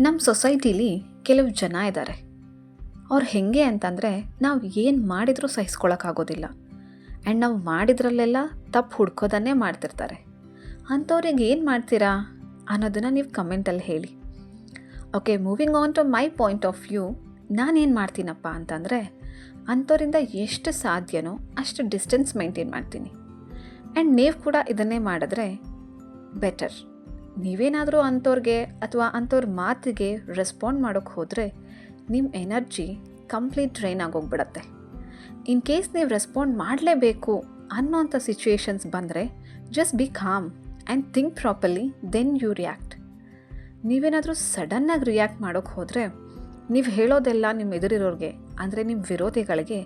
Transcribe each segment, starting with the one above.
ನಮ್ಮ ಸೊಸೈಟಿಲಿ ಕೆಲವು ಜನ ಇದ್ದಾರೆ ಅವ್ರು ಹೆಂಗೆ ಅಂತಂದರೆ ನಾವು ಏನು ಮಾಡಿದರೂ ಸಹಿಸ್ಕೊಳಕ್ಕಾಗೋದಿಲ್ಲ ಆ್ಯಂಡ್ ನಾವು ಮಾಡಿದ್ರಲ್ಲೆಲ್ಲ ತಪ್ಪು ಹುಡ್ಕೋದನ್ನೇ ಮಾಡ್ತಿರ್ತಾರೆ. ಅಂಥವ್ರಿಗೆ ಏನು ಮಾಡ್ತೀರಾ? ಅನ್ನೋದನ್ನು ನೀವು ಕಮೆಂಟಲ್ಲಿ ಹೇಳಿ. Okay moving on to my point of view ನಾನೇನು ಮಾಡ್ತೀನಪ್ಪ ಅಂತಂದರೆ ಅಂಥವರಿಂದ ಎಷ್ಟು ಸಾಧ್ಯನೋ ಅಷ್ಟು ಡಿಸ್ಟೆನ್ಸ್ ಮೇಂಟೈನ್ ಮಾಡ್ತೀನಿ. ಆ್ಯಂಡ್ ನೀವು ಕೂಡ ಇದನ್ನೇ ಮಾಡಿದ್ರೆ ಬೆಟರ್ ನೀವೇನಾದರೂ ಅಂಥವ್ರಿಗೆ ಅಥವಾ ಅಂಥವ್ರ ಮಾತಿಗೆ ರೆಸ್ಪಾಂಡ್ ಮಾಡೋಕ್ಕೆ ಹೋದರೆ ನಿಮ್ಮ ಎನರ್ಜಿ ಕಂಪ್ಲೀಟ್ ಡ್ರೈನ್ ಆಗೋಗ್ಬಿಡತ್ತೆ. ಇನ್ ಕೇಸ್ ನೀವು ರೆಸ್ಪಾಂಡ್ ಮಾಡಲೇಬೇಕು ಅನ್ನೋಂಥ ಸಿಚುವೇಶನ್ಸ್ ಬಂದರೆ just be calm and think properly then you react ನೀವೇನಾದರೂ ಸಡನ್ನಾಗಿ ರಿಯಾಕ್ಟ್ ಮಾಡೋಕ್ಕೆ ಹೋದರೆ ನೀವು ಹೇಳೋದೆಲ್ಲ ನಿಮ್ಮ ಎದುರಿರೋರಿಗೆ, ಅಂದರೆ ನಿಮ್ಮ ವಿರೋಧಿಗಳಿಗೆ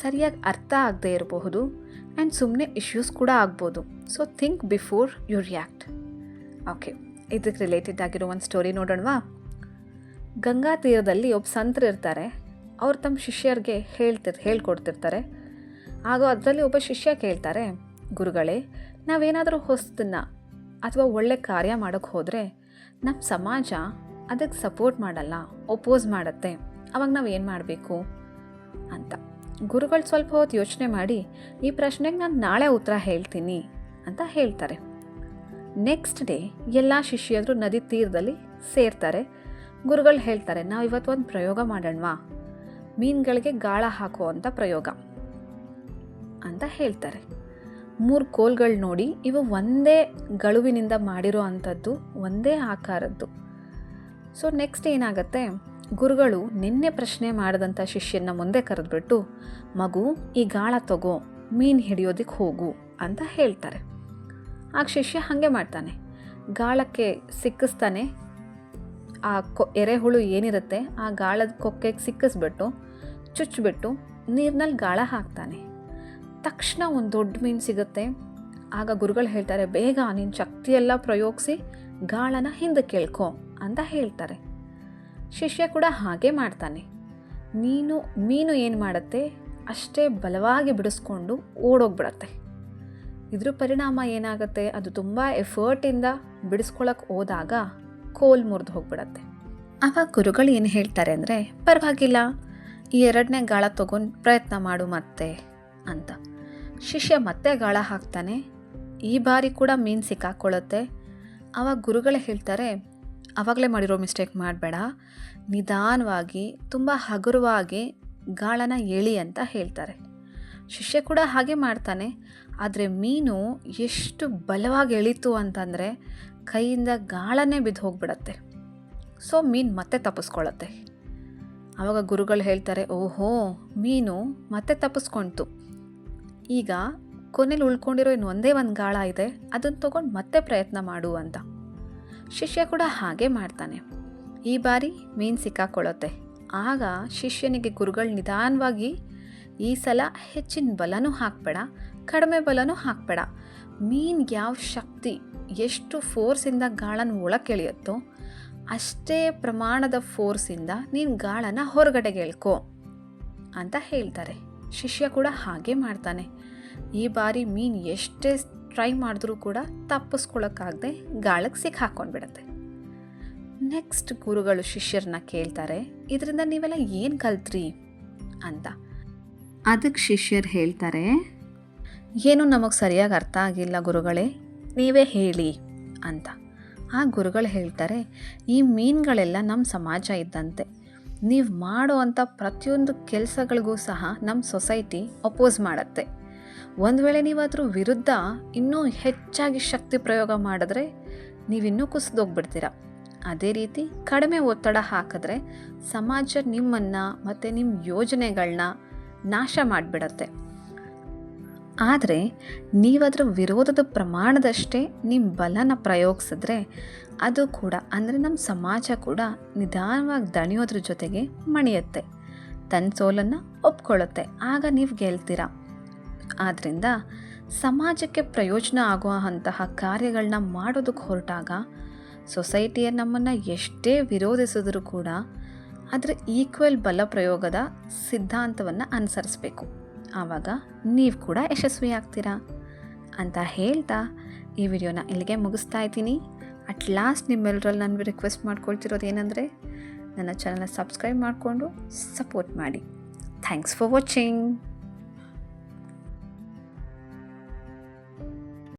ಸರಿಯಾಗಿ ಅರ್ಥ ಆಗದೇ ಇರಬಹುದು ಆ್ಯಂಡ್ ಸುಮ್ಮನೆ ಇಶ್ಯೂಸ್ ಕೂಡ ಆಗ್ಬೋದು. So think before you react okay, ಇದಕ್ಕೆ ರಿಲೇಟೆಡ್ ಆಗಿರೋ ಒಂದು ಸ್ಟೋರಿ ನೋಡೋಣವಾ? ಗಂಗಾ ತೀರದಲ್ಲಿ ಒಬ್ಬ ಸಂತರು ಇರ್ತಾರೆ. ಅವ್ರು ತಮ್ಮ ಶಿಷ್ಯರಿಗೆ ಹೇಳ್ತಿರ್, ಹೇಳ್ಕೊಡ್ತಿರ್ತಾರೆ. ಆಗ ಅದರಲ್ಲಿ ಒಬ್ಬ ಶಿಷ್ಯ ಕೇಳ್ತಾರೆ, ಗುರುಗಳೇ, ನಾವೇನಾದರೂ ಹೊಸದನ್ನು ಅಥವಾ ಒಳ್ಳೆ ಕಾರ್ಯ ಮಾಡೋಕ್ಕೆ ಹೋದರೆ ನಮ್ಮ ಸಮಾಜ ಅದಕ್ಕೆ ಸಪೋರ್ಟ್ ಮಾಡಲ್ಲ ಒಪೋಸ್ ಮಾಡುತ್ತೆ. ಅವಾಗ ನಾವು ಏನು ಮಾಡಬೇಕು? ಅಂತ. ಗುರುಗಳು ಸ್ವಲ್ಪ ಹೊತ್ತು ಯೋಚನೆ ಮಾಡಿ, ಈ ಪ್ರಶ್ನೆಗೆ ನಾನು ನಾಳೆ ಉತ್ತರ ಹೇಳ್ತೀನಿ ಅಂತ ಹೇಳ್ತಾರೆ. ನೆಕ್ಸ್ಟ್ ಡೇ ಎಲ್ಲ ಶಿಷ್ಯರು ನದಿ ತೀರದಲ್ಲಿ ಸೇರ್ತಾರೆ. ಗುರುಗಳು ಹೇಳ್ತಾರೆ, ನಾವು ಇವತ್ತು ಒಂದು ಪ್ರಯೋಗ ಮಾಡೋಣವಾ? ಮೀನುಗಳಿಗೆ ಗಾಳ ಹಾಕುವಂಥ ಪ್ರಯೋಗ. ಅಂತ ಹೇಳ್ತಾರೆ. ಮೂರು ಕೋಲ್ಗಳು ನೋಡಿ, ಇವು ಒಂದೇ ಗಳುವಿನಿಂದ ಮಾಡಿರೋ ಅಂಥದ್ದು, ಒಂದೇ ಆಕಾರದ್ದು. ಸೊ ನೆಕ್ಸ್ಟ್ ಏನಾಗುತ್ತೆ? ಗುರುಗಳು ನಿನ್ನೆ ಪ್ರಶ್ನೆ ಮಾಡಿದಂಥ ಶಿಷ್ಯನ ಮುಂದೆ ಕರೆದ್ಬಿಟ್ಟು, ಮಗು, ಈ ಗಾಳ ತಗೋ, ಮೀನು ಹಿಡಿಯೋದಕ್ಕೆ ಹೋಗು ಅಂತ ಹೇಳ್ತಾರೆ. ಆಗ ಶಿಷ್ಯ ಹಾಗೆ ಮಾಡ್ತಾನೆ. ಗಾಳಕ್ಕೆ ಸಿಕ್ಕಿಸ್ತಾನೆ. ಆ ಕೊ ಎರೆಹುಳು ಏನಿರುತ್ತೆ, ಆ ಗಾಳದ ಕೊಕ್ಕೆಗೆ ಸಿಕ್ಕಿಸ್ಬಿಟ್ಟು ಚುಚ್ಚಿಬಿಟ್ಟು ನೀರಿನಲ್ಲಿ ಗಾಳ ಹಾಕ್ತಾನೆ. ತಕ್ಷಣ ಒಂದು ದೊಡ್ಡ ಮೀನು ಸಿಗುತ್ತೆ. ಆಗ ಗುರುಗಳು ಹೇಳ್ತಾರೆ, ಬೇಗ ನಿನ್ನ ಶಕ್ತಿಯೆಲ್ಲ ಪ್ರಯೋಗಿಸಿ, ಗಾಳನ ಹಿಂದೆ ಕೇಳ್ಕೊ ಅಂತ ಹೇಳ್ತಾರೆ. ಶಿಷ್ಯ ಕೂಡ ಹಾಗೆ ಮಾಡ್ತಾನೆ. ನೀನು, ಮೀನು ಏನು ಮಾಡುತ್ತೆ, ಅಷ್ಟೇ ಬಲವಾಗಿ ಬಿಡಿಸ್ಕೊಂಡು ಓಡೋಗ್ಬಿಡತ್ತೆ. ಇದ್ರ ಪರಿಣಾಮ ಏನಾಗುತ್ತೆ? ಅದು ತುಂಬ ಎಫರ್ಟಿಂದ ಬಿಡಿಸ್ಕೊಳಕ್ಕೆ ಹೋದಾಗ ಕೋಲ್ ಮುರಿದು ಹೋಗ್ಬಿಡತ್ತೆ. ಆವಾಗ ಗುರುಗಳು ಏನು ಹೇಳ್ತಾರೆ ಅಂದರೆ, ಪರವಾಗಿಲ್ಲ, ಈ ಎರಡನೇ ಗಾಳ ತೊಗೊಂಡು ಪ್ರಯತ್ನ ಮಾಡು ಮತ್ತೆ ಅಂತ. ಶಿಷ್ಯ ಮತ್ತೆ ಗಾಳ ಹಾಕ್ತಾನೆ, ಈ ಬಾರಿ ಕೂಡ ಮೀನು ಸಿಕ್ಕಾಕ್ಕೊಳ್ಳುತ್ತೆ ಆವಾಗ ಗುರುಗಳೇ ಹೇಳ್ತಾರೆ ಆವಾಗಲೇ ಮಾಡಿರೋ ಮಿಸ್ಟೇಕ್ ಮಾಡಬೇಡ. ನಿಧಾನವಾಗಿ, ತುಂಬ ಹಗುರವಾಗಿ ಗಾಳನ ಎಳಿ ಅಂತ ಹೇಳ್ತಾರೆ. ಶಿಷ್ಯ ಕೂಡ ಹಾಗೆ ಮಾಡ್ತಾನೆ. ಆದರೆ ಮೀನು ಎಷ್ಟು ಬಲವಾಗಿ ಎಳೀತು ಅಂತಂದರೆ ಕೈಯಿಂದ ಗಾಳನೇ ಬಿದ್ದು ಹೋಗ್ಬಿಡತ್ತೆ. ಸೊ ಮೀನು ಮತ್ತೆ ತಪ್ಪಿಸ್ಕೊಳತ್ತೆ. ಆವಾಗ ಗುರುಗಳು ಹೇಳ್ತಾರೆ, ಓಹೋ, ಮೀನು ಮತ್ತೆ ತಪ್ಪಿಸ್ಕೊಳ್ತು ಈಗ ಕೊನೆಯಲ್ಲಿ ಉಳ್ಕೊಂಡಿರೋ ಇನ್ನು ಒಂದೇ ಒಂದು ಗಾಳ ಇದೆ ಅದನ್ನು ತೊಗೊಂಡು ಮತ್ತೆ ಪ್ರಯತ್ನ ಮಾಡು ಅಂತ. ಶಿಷ್ಯ ಕೂಡ ಹಾಗೆ ಮಾಡ್ತಾನೆ. ಈ ಬಾರಿ ಮೀನು ಸಿಕ್ಕಾಕೊಳ್ಳುತ್ತೆ ಆಗ ಶಿಷ್ಯನಿಗೆ ಗುರುಗಳು ನಿಧಾನವಾಗಿ ಈ ಸಲ ಹೆಚ್ಚಿನ ಬಲನೂ ಹಾಕಬೇಡ, ಕಡಿಮೆ ಬಲನೂ ಹಾಕಬೇಡ. ಮೀನ್ಗೆ ಯಾವ ಶಕ್ತಿ, ಎಷ್ಟು ಫೋರ್ಸಿಂದ ಗಾಳನ ಒಳಕ್ಕೆಳೆಯುತ್ತೋ ಅಷ್ಟೇ ಪ್ರಮಾಣದ ಫೋರ್ಸಿಂದ ನೀನು ಗಾಳನ ಹೊರಗಡೆಗೆ ಎಳ್ಕೊ ಅಂತ ಹೇಳ್ತಾರೆ. ಶಿಷ್ಯ ಕೂಡ ಹಾಗೆ ಮಾಡ್ತಾನೆ. ಈ ಬಾರಿ ಮೀನು ಎಷ್ಟೇ ಟ್ರೈ ಮಾಡಿದ್ರೂ ಕೂಡ ತಪ್ಪಿಸ್ಕೊಳಕ್ಕಾಗದೆ ಗಾಳಕ್ಕೆ ಸಿಕ್ಕಿ ಹಾಕ್ಕೊಂಡ್ಬಿಡತ್ತೆ ನೆಕ್ಸ್ಟ್ ಗುರುಗಳು ಶಿಷ್ಯರನ್ನ ಕೇಳ್ತಾರೆ, ಇದರಿಂದ ನೀವೆಲ್ಲ ಏನು ಕಲ್ತ್ರಿ? ಅಂತ. ಅದಕ್ಕೆ ಶಿಷ್ಯರು ಹೇಳ್ತಾರೆ, ಏನು ನಮಗೆ ಸರಿಯಾಗಿ ಅರ್ಥ ಆಗಿಲ್ಲ ಗುರುಗಳೇ, ನೀವೇ ಹೇಳಿ ಅಂತ. ಆ ಗುರುಗಳು ಹೇಳ್ತಾರೆ, ಈ ಮೀನುಗಳೆಲ್ಲ ನಮ್ಮ ಸಮಾಜ ಇದ್ದಂತೆ. ನೀವು ಮಾಡುವಂಥ ಪ್ರತಿಯೊಂದು ಕೆಲಸಗಳಿಗೂ ಸಹ ನಮ್ಮ ಸೊಸೈಟಿ ಅಪೋಸ್ ಮಾಡುತ್ತೆ. ಒಂದು ವೇಳೆ ನೀವು ವಿರುದ್ಧ ಇನ್ನೂ ಹೆಚ್ಚಾಗಿ ಶಕ್ತಿ ಪ್ರಯೋಗ ಮಾಡಿದ್ರೆ ನೀವಿನ್ನೂ ಕುಸಿದೋಗ್ಬಿಡ್ತೀರ. ಅದೇ ರೀತಿ ಕಡಿಮೆ ಒತ್ತಡ ಹಾಕಿದ್ರೆ ಸಮಾಜ ನಿಮ್ಮನ್ನು ಮತ್ತು ನಿಮ್ಮ ಯೋಜನೆಗಳನ್ನ ನಾಶ ಮಾಡಿಬಿಡತ್ತೆ. ಆದರೆ ನೀವದರ ವಿರೋಧದ ಪ್ರಮಾಣದಷ್ಟೇ ನಿಮ್ಮ ಬಲನ ಪ್ರಯೋಗಿಸಿದ್ರೆ ಅದು ಕೂಡ, ಅಂದರೆ ನಮ್ಮ ಸಮಾಜ ಕೂಡ ನಿಧಾನವಾಗಿ ದಣಿಯೋದ್ರ ಜೊತೆಗೆ ಮಣಿಯುತ್ತೆ. ತನ್ನ ಸೋಲನ್ನು ಒಪ್ಕೊಳ್ಳುತ್ತೆ. ಆಗ ನೀವು ಗೆಲ್ತೀರ? ಆದ್ದರಿಂದ ಸಮಾಜಕ್ಕೆ ಪ್ರಯೋಜನ ಆಗುವ ಅಂತಹ ಕಾರ್ಯಗಳನ್ನ ಮಾಡೋದಕ್ಕೆ ಹೊರಟಾಗ, ಸೊಸೈಟಿಯ ನಮ್ಮನ್ನು ಎಷ್ಟೇ ವಿರೋಧಿಸಿದ್ರೂ ಕೂಡ ಅದರ ಈಕ್ವಲ್ ಬಲ ಪ್ರಯೋಗದ ಸಿದ್ಧಾಂತವನ್ನು ಅನುಸರಿಸಬೇಕು. ಆವಾಗ ನೀವು ಕೂಡ ಯಶಸ್ವಿ ಆಗ್ತೀರಾ ಅಂತ ಹೇಳ್ತಾ ಈ ವಿಡಿಯೋನ ಇಲ್ಲಿಗೆ ಮುಗಿಸ್ತಾ ಇದ್ದೀನಿ. ಅಟ್ ಲಾಸ್ಟ್ ನಿಮ್ಮೆಲ್ಲರಲ್ಲಿ ನಾನು ರಿಕ್ವೆಸ್ಟ್ ಮಾಡ್ಕೊಳ್ತಿರೋದು ಏನಂದರೆ, ನನ್ನ ಚಾನಲ್ನ ಸಬ್ಸ್ಕ್ರೈಬ್ ಮಾಡಿಕೊಂಡು ಸಪೋರ್ಟ್ ಮಾಡಿ. Thanks for watching